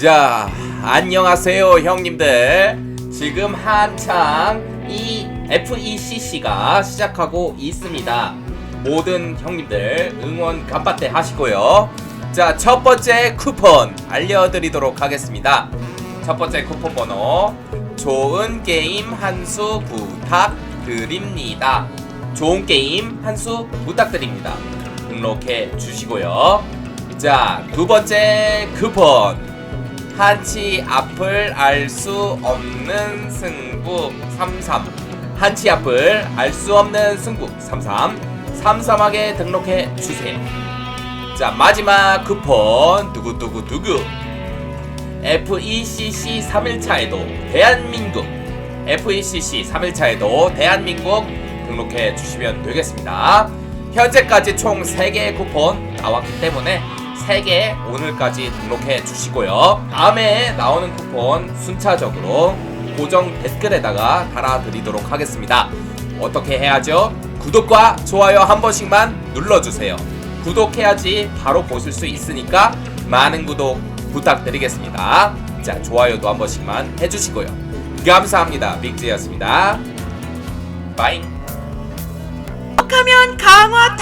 자, 안녕하세요, 형님들. 지금 한창 이 FECC가 시작하고 있습니다. 모든 형님들 응원 간파테 하시고요. 자, 첫 번째 쿠폰 알려드리도록 하겠습니다. 첫 번째 쿠폰 번호 좋은 게임 한 수 부탁드립니다. 좋은 게임 한 수 부탁드립니다. 등록해 주시고요. 자, 두 번째 쿠폰 한치 앞을 알 수 없는 승부 33 한치 앞을 알 수 없는 승부 33 삼삼하게 등록해 주세요. 자 마지막 쿠폰. 두구두구두구. FECC 3일차에도 대한민국. FECC 3일차에도 대한민국 등록해 주시면 되겠습니다. 현재까지 총 3개의 쿠폰 나왔기 때문에 3개 오늘까지 등록해 주시고요. 다음에 나오는 쿠폰 순차적으로 고정 댓글에다가 달아드리도록 하겠습니다. 어떻게 해야죠? 구독과 좋아요 한 번씩만 눌러주세요. 구독해야지 바로 보실 수 있으니까 많은 구독 부탁드리겠습니다. 자, 좋아요도 한 번씩만 해주시고요. 감사합니다. 빅즈였습니다. 빠잉. 하면 강화